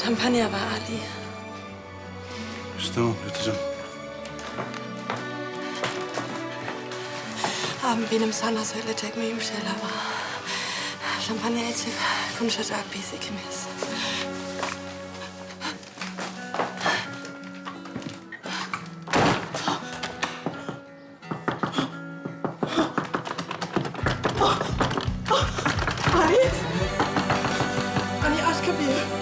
Champagner var Ali. İşte tamam yatacağım. Abi benim sana söyleyecek mühim şeyler var. Champagner içip konuşacak biz ikimiz. Ali! Ali aç kapıyı.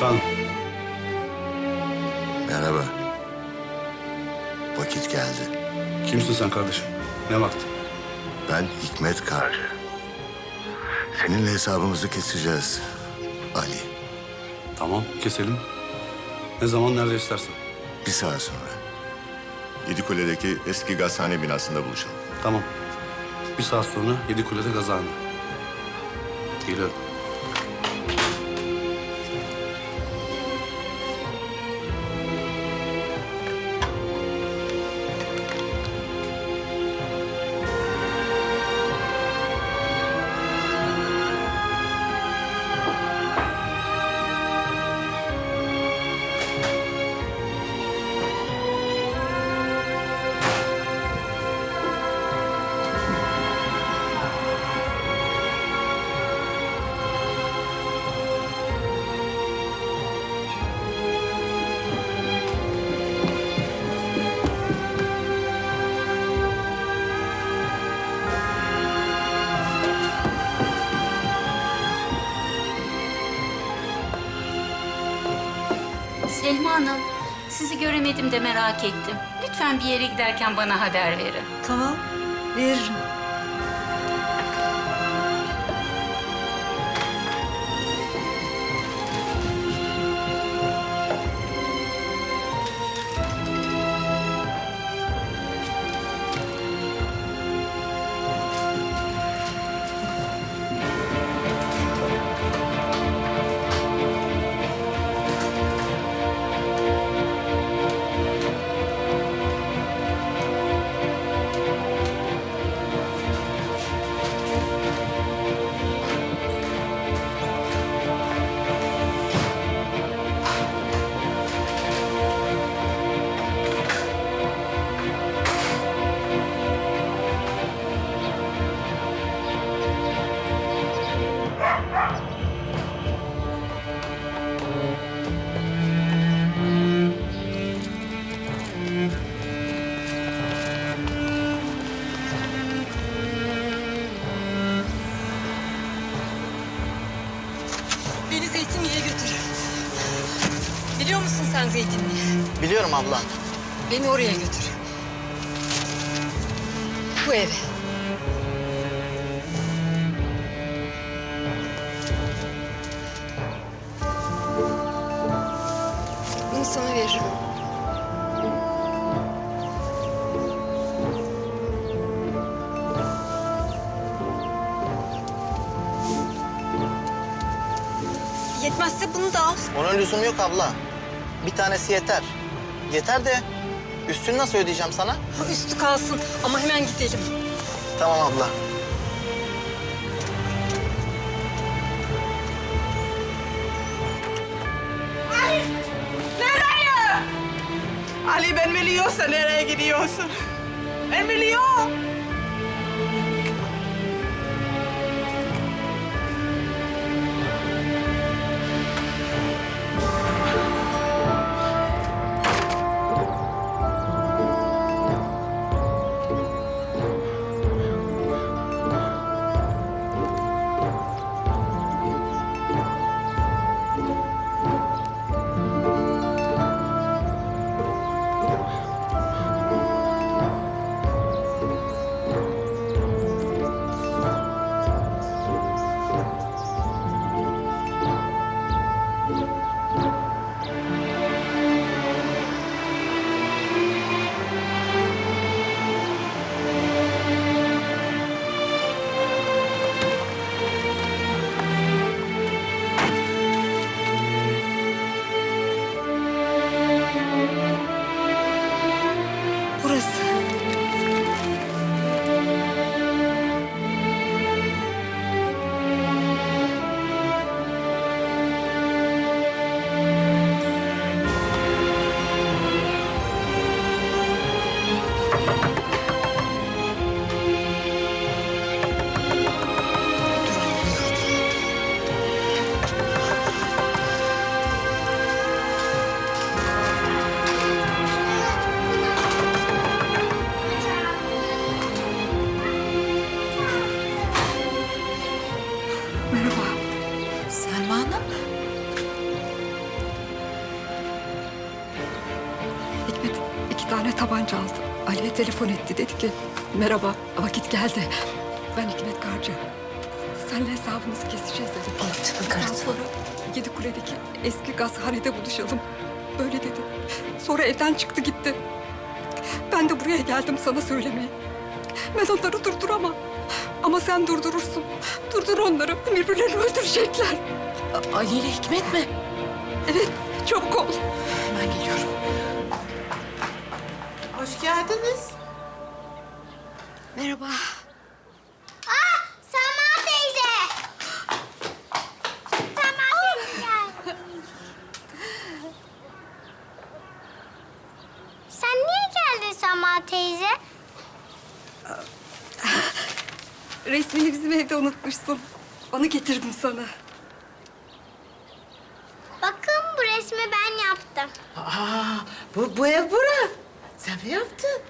Efendim? Merhaba. Vakit geldi. Kimsin sen kardeşim? Ne vakti? Ben Hikmet Karcı. Seninle hesabımızı keseceğiz Ali. Tamam, keselim. Ne zaman, nerede istersen. Bir saat sonra. Yedikule'deki eski gazhane binasında buluşalım. Tamam. Bir saat sonra Yedikule'de gazhane. Geliyorum. Selma Hanım, sizi göremedim de merak ettim. Lütfen bir yere giderken bana haber verin. Tamam, veririm. Zeytinli'yi? Biliyorum abla. Beni oraya götür. Bu eve. Bunu sana veririm. Yetmezse bunu da al. Onun lüzumu yok abla. Bir tanesi yeter. Yeter de üstünü nasıl ödeyeceğim sana? Ha, Üstü kalsın ama hemen gidelim. Tamam abla. Ali ben biliyorsa nereye gidiyorsun? Tane tabanca aldı. Ali'ye telefon etti. Dedi ki merhaba vakit geldi. Ben Hikmet Karcı. Seninle hesabımızı keseceğiz dedi. Ondan sonra Yedikule'deki eski gazhanede buluşalım. Böyle dedi. Sonra evden çıktı gitti. Ben de buraya geldim sana söylemeye. Ben onları durduramam. Ama sen durdurursun. Durdur onları. Birbirlerini öldürecekler. Ali ile Hikmet mi? Evet, çabuk ol. Hemen geliyorum. Geldiniz. Merhaba. Sama teyze. Sama teyze gel. Sen niye geldin Sama teyze? Resmini bizim evde unutmuşsun. Onu getirdim sana. Bakın bu resmi ben yaptım. Aa, bu, bu ev bura. Sen mi yaptın?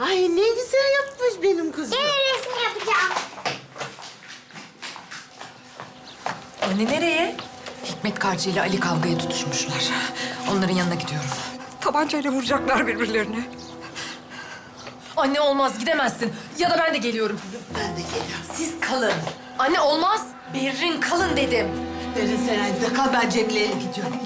Ay ne güzel yapmış benim kızım. Yine resim yapacağım. Anne nereye? Hikmet Karcı ile Ali kavgaya tutuşmuşlar. Onların yanına gidiyorum. Tabancayla vuracaklar birbirlerini. Anne olmaz gidemezsin. Ya da ben de geliyorum. Ben de geliyorum. Siz kalın. Anne olmaz. Berrin kalın dedim. Derin sen evde kal ben Cemile'yle gidiyorum.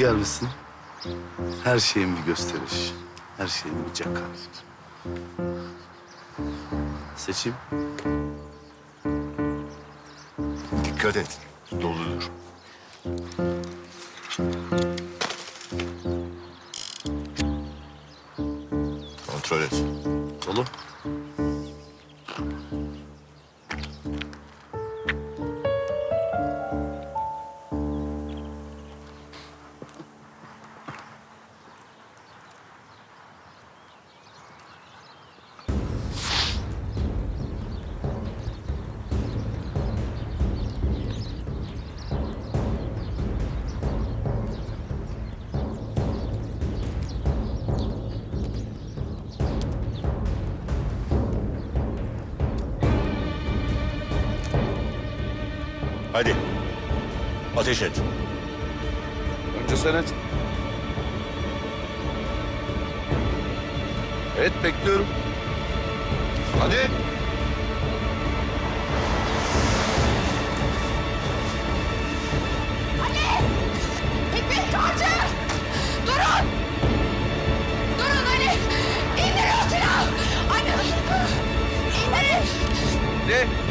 Gelmişsin. Her şeyin bir gösteriş. Her şeyin bir caka. Seçeyim. Dikkat et. Doludur. Ateş et. Önce sen et. Evet bekliyorum. Hadi. Hikmet Karcı! Durun! Durun Ali! İndir o silahı! Ali! İndirin! Ne?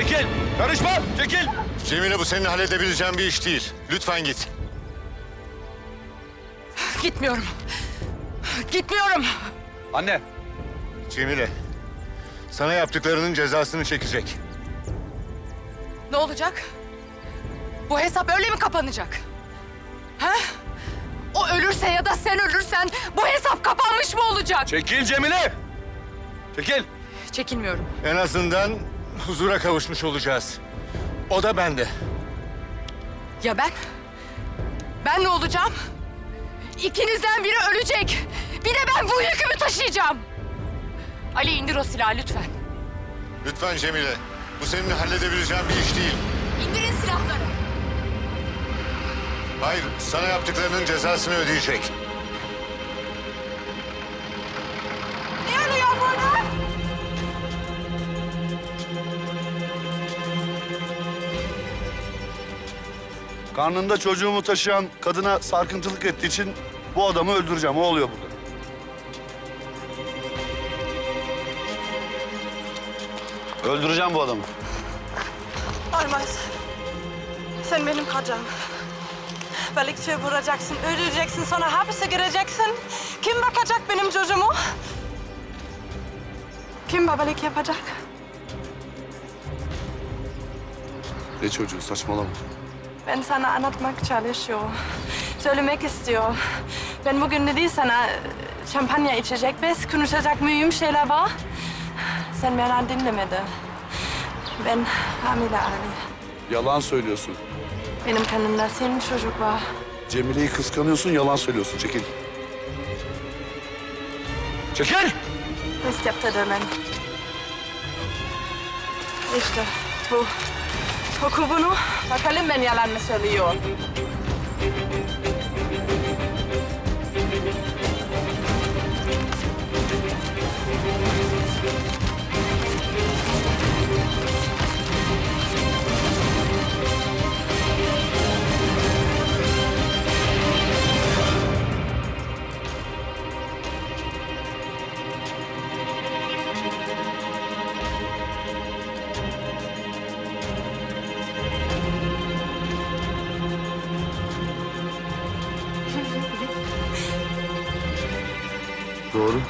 Çekil. Karışma, çekil. Cemile bu senin halledebileceğin bir iş değil. Lütfen git. Gitmiyorum. Gitmiyorum. Anne. Cemile. Sana yaptıklarının cezasını çekecek. Ne olacak? Bu hesap öyle mi kapanacak? Ha? O ölürse ya da sen ölürsen bu hesap kapanmış mı olacak? Çekil Cemile. Çekil. Çekinmiyorum. En azından huzura kavuşmuş olacağız. O da bende. Ya ben? Ben ne olacağım? İkinizden biri ölecek. Bir de ben bu yükümü taşıyacağım. Ali indir o silahı lütfen. Lütfen Cemile. Bu senin halledebileceğin bir iş değil. İndirin silahları. Hayır, sana yaptıklarının cezasını ödeyecek. Karnında çocuğumu taşıyan kadına sarkıntılık ettiği için bu adamı öldüreceğim. O oluyor burada. Öldüreceğim bu adamı. Olmaz. Sen benim kocam. Balıkçıya vuracaksın, öldüreceksin, sonra hapise gireceksin. Kim bakacak benim çocuğumu? Kim babalık yapacak? Ne çocuğu saçmalama. Ben sana anlatmak çalışıyor. Söylemek istiyor. Ben bugün dedi sana şampanya içecek biz, konuşacak mühim şeyler var. Sen beni dinlemedi. Ben hamile Ali. Yalan söylüyorsun. Benim kanımda senin çocuk var. Cemile'yi kıskanıyorsun, yalan söylüyorsun. Çekil. Çekil! Test yaptırdım İşte bu. Oku bunu. Bakalım ben yalan mı söylüyor. Doğru.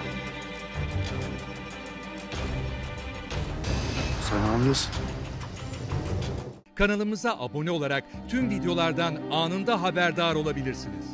Sen hamilsin. Kanalımıza abone olarak tüm videolardan anında haberdar olabilirsiniz.